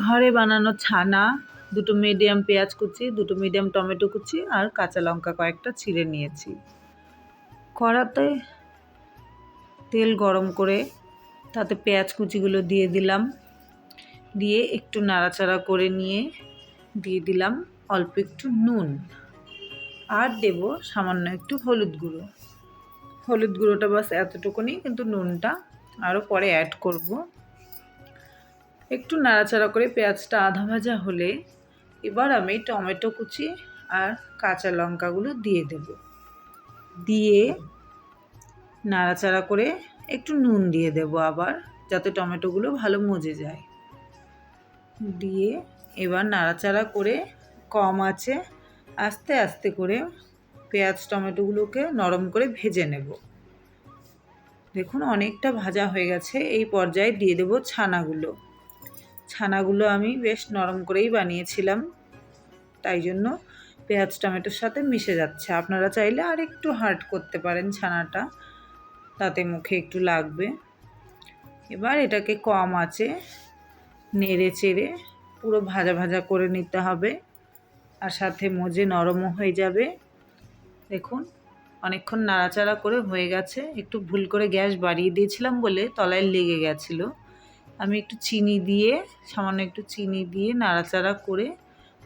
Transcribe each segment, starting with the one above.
ঘরে বানানো ছানা, দুটো মিডিয়াম পেঁয়াজ কুচি, দুটো মিডিয়াম টমেটো কুচি আর কাঁচা লঙ্কা কয়েকটা ছিঁড়ে নিয়েছি। কড়াতে তেল গরম করে তাতে পেঁয়াজ কুচিগুলো দিয়ে দিলাম। দিয়ে একটু নাড়াচাড়া করে নিয়ে দিয়ে দিলাম অল্প একটু নুন। আর দেব সামান্য একটু হলুদ গুঁড়ো। হলুদ গুঁড়োটা বাস এতটুকুনি, কিন্তু নুনটা আরও পরে অ্যাড করব। একটু নাড়াচাড়া করে পেঁয়াজটা আধা ভাজা হলে এবার আমি টমেটো কুচি আর কাঁচা লঙ্কাগুলো দিয়ে দেব। দিয়ে নাড়াচাড়া করে একটু নুন দিয়ে দেব আবার, যাতে টমেটোগুলো ভালো মজে যায়। দিয়ে এবার নাড়াচাড়া করে কম আছে, আস্তে আস্তে করে পেঁয়াজ টমেটোগুলোকে নরম করে ভেজে নেব। দেখুন অনেকটা ভাজা হয়ে গেছে, এই পর্যায়ে দিয়ে দেব ছানাগুলো। ছানাগুলো আমি বেশ নরম করেই বানিয়েছিলাম। তাই জন্য পেঁয়াজ, টমেটোর সাথে মিশে যাচ্ছে। আপনারা চাইলে আর একটু হার্ড করতে পারেন ছানাটা। তাতে মুখে একটু লাগবে। এবার এটাকে কম আছে নেড়ে চেড়ে পুরো ভাজা ভাজা করে নিতে হবে। আর সাথে মজে নরমও হয়ে যাবে। দেখুন, অনেকক্ষণ নাড়াচাড়া করে হয়ে গেছে। একটু ভুল করে গ্যাস বাড়িয়ে দিয়েছিলাম বলে তলায় লেগে গেছিল। আমি একটু চিনি দিয়ে, সামান্য একটু চিনি দিয়ে নাড়াচাড়া করে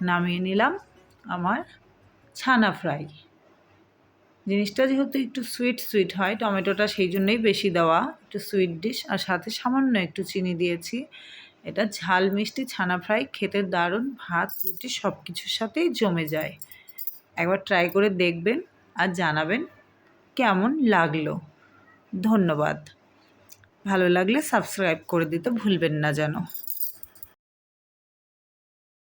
নামিয়ে নিলাম আমার ছানা ফ্রাই। জিনিসটা যেহেতু একটু সুইট সুইট হয়, টমেটোটা সেই জন্যই বেশি দেওয়া। একটু সুইট ডিশ আর সাথে সামান্য একটু চিনি দিয়েছি। এটা ঝাল মিষ্টি ছানা ফ্রাই, খেতে দারুণ, ভাত, রুটি সব কিছুর সাথেই জমে যায়। একবার ট্রাই করে দেখবেন আর জানাবেন কেমন লাগল। ধন্যবাদ। ভালো লাগলে সাবস্ক্রাইব করে দিতে ভুলবেন না যেন।